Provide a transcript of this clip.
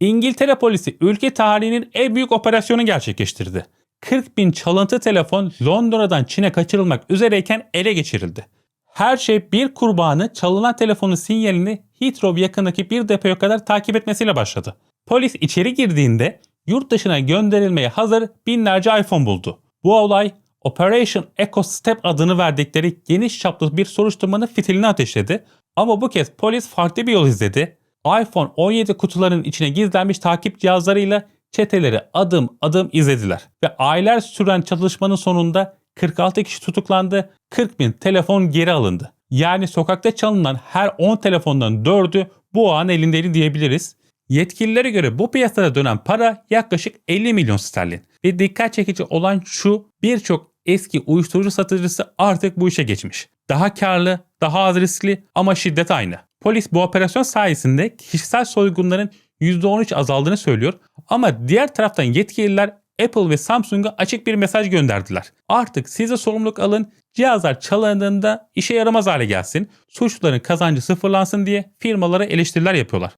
İngiltere polisi ülke tarihinin en büyük operasyonu gerçekleştirdi. 40 bin çalıntı telefon Londra'dan Çin'e kaçırılmak üzereyken ele geçirildi. Her şey bir kurbanı çalınan telefonun sinyalini Heathrow yakındaki bir depoya kadar takip etmesiyle başladı. Polis içeri girdiğinde yurt dışına gönderilmeye hazır binlerce iPhone buldu. Bu olay Operation Echo Step adını verdikleri geniş çaplı bir soruşturmanın fitilini ateşledi. Ama bu kez polis farklı bir yol izledi. iPhone 17 kutularının içine gizlenmiş takip cihazlarıyla çeteleri adım adım izlediler. Ve aylar süren çalışmanın sonunda 46 kişi tutuklandı, 40 bin telefon geri alındı. Yani sokakta çalınan her 10 telefondan 4'ü bu an elindeydi diyebiliriz. Yetkililere göre bu piyasada dönen para yaklaşık 50 milyon sterlin. Ve dikkat çekici olan şu birçok eski uyuşturucu satıcısı artık bu işe geçmiş. Daha karlı, daha az riskli ama şiddet aynı. Polis bu operasyon sayesinde kişisel soygunların %13 azaldığını söylüyor ama diğer taraftan yetkililer Apple ve Samsung'a açık bir mesaj gönderdiler. Artık size sorumluluk alın, cihazlar çalındığında işe yaramaz hale gelsin, suçluların kazancı sıfırlansın diye firmalara eleştiriler yapıyorlar.